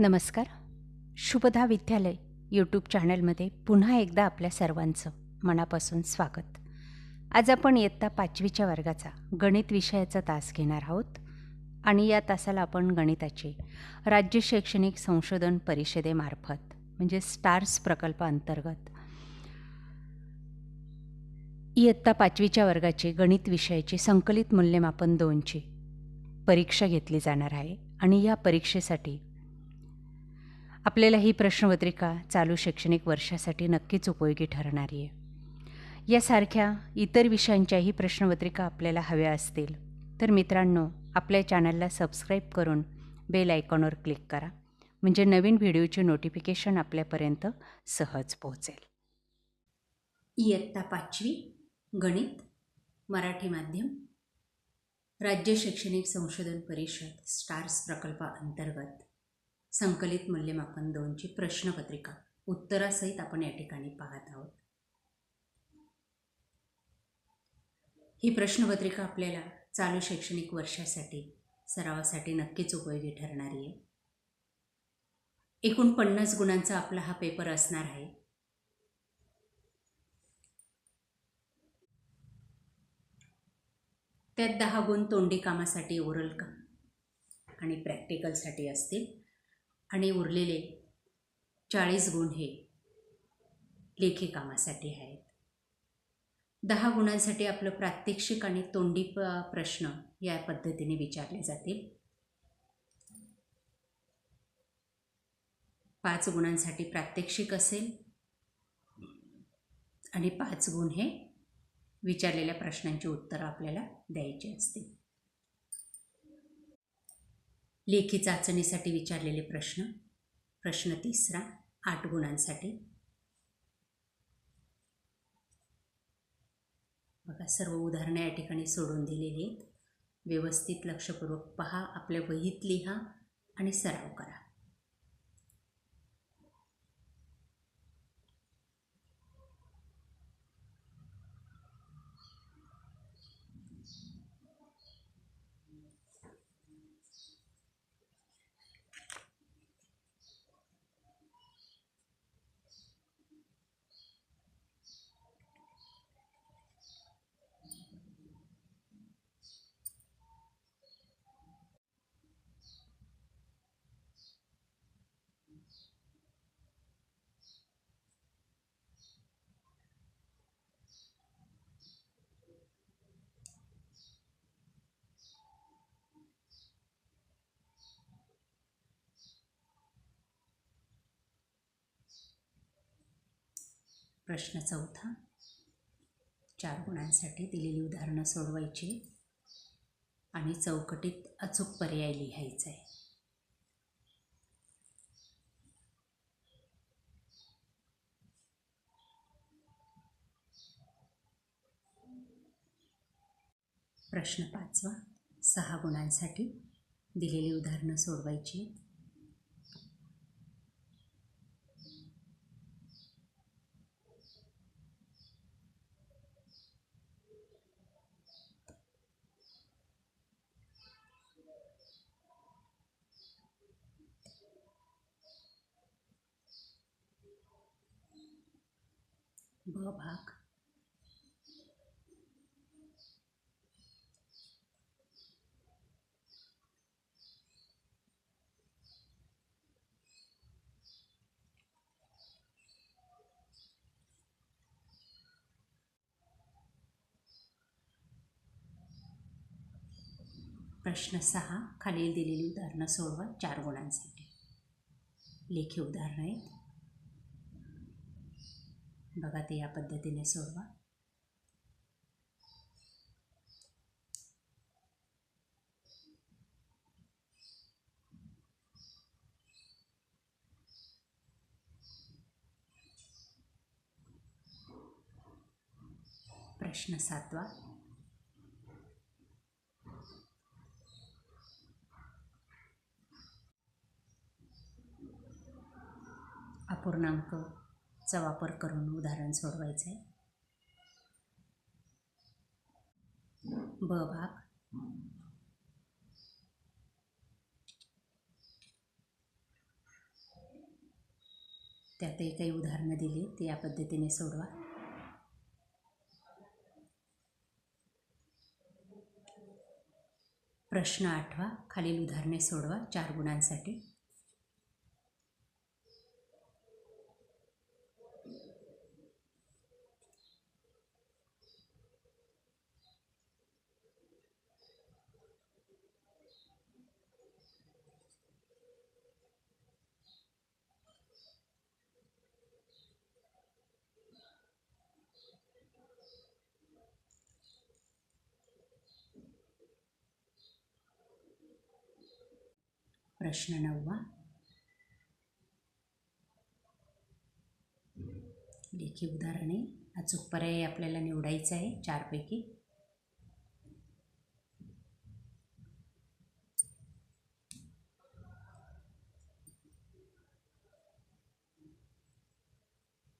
नमस्कार. शुभदा विद्यालय यूट्यूब चॅनलमध्ये पुन्हा एकदा आपल्या सर्वांचं मनापासून स्वागत. आज आपण इयत्ता पाचवीच्या वर्गाचा गणित विषयाचा तास घेणार आहोत आणि या तासाला आपण गणिताचे राज्य शैक्षणिक संशोधन परिषदेमार्फत म्हणजे स्टार्स प्रकल्पाअंतर्गत इयत्ता पाचवीच्या वर्गाचे गणित विषयाची संकलित मूल्यमापन दोनची परीक्षा घेतली जाणार आहे आणि या परीक्षेसाठी आपल्याला ही प्रश्नपत्रिका चालू शैक्षणिक वर्षासाठी नक्कीच उपयोगी ठरणारी आहे. यासारख्या इतर विषयांच्याही प्रश्नपत्रिका आपल्याला हव्या असतील तर मित्रांनो आपल्या चॅनलला सबस्क्राईब करून बेल आयकॉनवर क्लिक करा म्हणजे नवीन व्हिडिओचे नोटिफिकेशन आपल्यापर्यंत सहज पोहोचेल. इयत्ता पाचवी गणित मराठी माध्यम राज्य शैक्षणिक संशोधन परिषद स्टार्स प्रकल्पाअंतर्गत संकलित मूल्यमापन दोनची प्रश्नपत्रिका. उत्तरासहित आपण या ठिकाणी पाहत आहोत. ही प्रश्नपत्रिका आपल्याला चालू शैक्षणिक वर्षासाठी सरावासाठी नक्कीच उपयोगी ठरणारी आहे. एकूण पन्नास गुणांचा आपला हा पेपर असणार आहे. त्यात दहा गुण तोंडी कामासाठी ओरल का आणि प्रॅक्टिकलसाठी असतील. आणि उरलेले चाळीस गुण हे लेखी कामासाठी आहेत. दहा गुणांसाठी आपलं प्रात्यक्षिक आणि तोंडी प्रश्न या पद्धतीने विचारले जातील. पाच गुणांसाठी प्रात्यक्षिक असेल आणि पाच गुण हे विचारलेल्या प्रश्नांची उत्तरं आपल्याला द्यायची असतील. लेखी चाचणीसाठी विचारलेले प्रश्न. प्रश्न तिसरा आठ गुणांसाठी. बघा सर्व उदाहरणं या ठिकाणी सोडून दिलेली आहेत. व्यवस्थित लक्षपूर्वक पहा आपल्या वहीत लिहा आणि सराव करा. प्रश्न चौथा. चार गुणांसाठी दिलेली उदाहरणं सोडवायची आणि चौकटीत अचूक पर्याय लिहायचा आहे प्रश्न पाचवा. सहा गुणांसाठी दिलेली उदाहरणं सोडवायची ब भाग प्रश्न सहा. खालील दिलेली उदाहरणं सोडवा चार गुणांसाठी. लेखी उदाहरणं आहेत. बघा ते या पद्धतीने सोडवा प्रश्न सातवा चा वापर करून उदाहरण सोडवायचं आहे ब भाग त्यातही काही उदाहरणं दिली ते या पद्धतीने सोडवा. प्रश्न आठवा खालील उदाहरणे सोडवा चार गुणांसाठी. प्रश्न नववा. लेखी उदाहरणे. अचूक पर्याय आपल्याला निवडायचा आहे चारपैकी.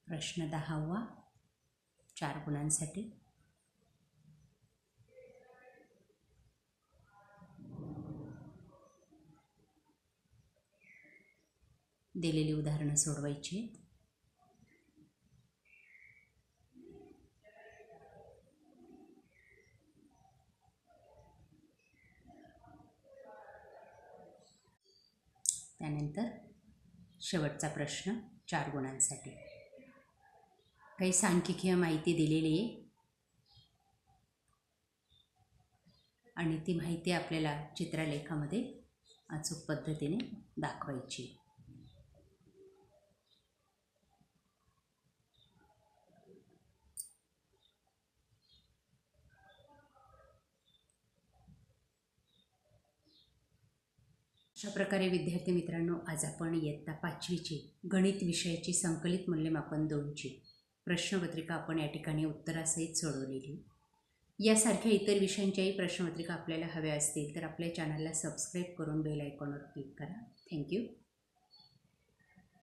प्रश्न दहावा. चार गुणांसाठी. दिलेली उदाहरणं सोडवायची. त्यानंतर शेवटचा प्रश्न चार गुणांसाठी. काही सांख्यिकीय माहिती दिलेली आहे. आणि ती माहिती आपल्याला चित्रलेखामध्ये अचूक पद्धतीने दाखवायची आहे. अशा प्रकारे विद्यार्थी मित्रांनो आज आपण इयत्ता पाचवीची गणित विषयाची संकलित मूल्यमापन दोनची प्रश्नपत्रिका आपण या ठिकाणी उत्तरासहित सोडवलेली. यासारख्या इतर विषयांच्याही प्रश्नपत्रिका आपल्याला हव्या असतील तर आपल्या चॅनलला सबस्क्राईब करून बेल आयकॉनवर क्लिक करा. थँक्यू